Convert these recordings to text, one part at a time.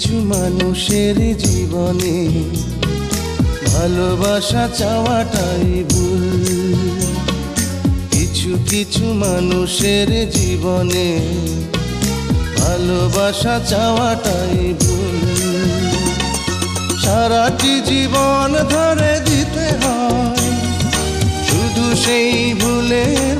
কিছু মানুষের জীবনে ভালোবাসা চাওয়াটাই ভুল। কিছু কিছু মানুষের জীবনে ভালোবাসা চাওয়াটাই ভুল। সারাটি জীবন ধরে দিতে হয়, শুধু সেই ভুলের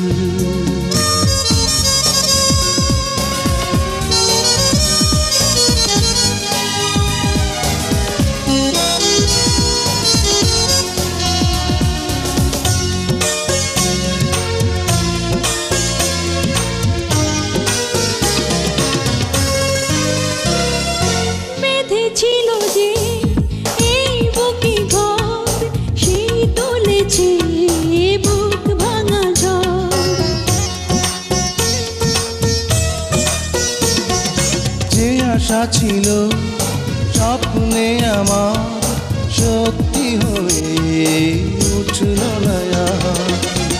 আশা ছিল স্বপ্নে আমার সত্যি হয়ে উঠল না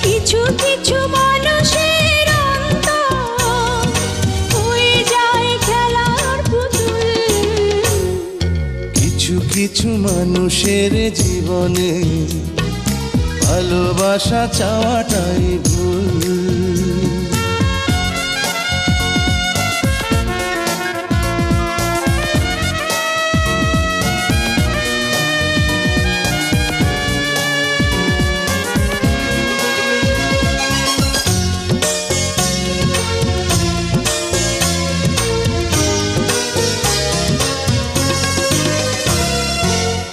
কিছু কিছু মানুষের হয়ে যায় খেলার পুতুল। কিছু কিছু মানুষের জীবনে ভালোবাসা চাওয়াটাই ভুল।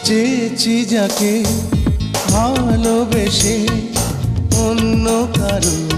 চেয়েছি যাকে ভালোবেসে অন্য কারও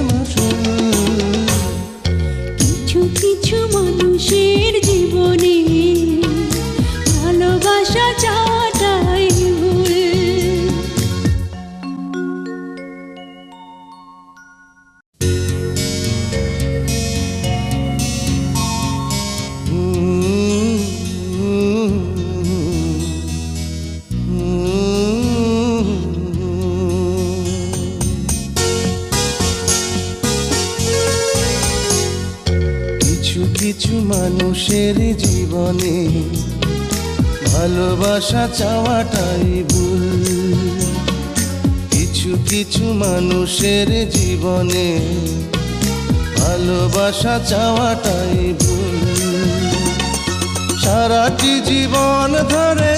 মানুষের জীবনে ভালোবাসা চাওয়াটাই ভুল। কিছু কিছু মানুষের জীবনে ভালোবাসা চাওয়াটাই ভুল। সারাটি জীবন ধরে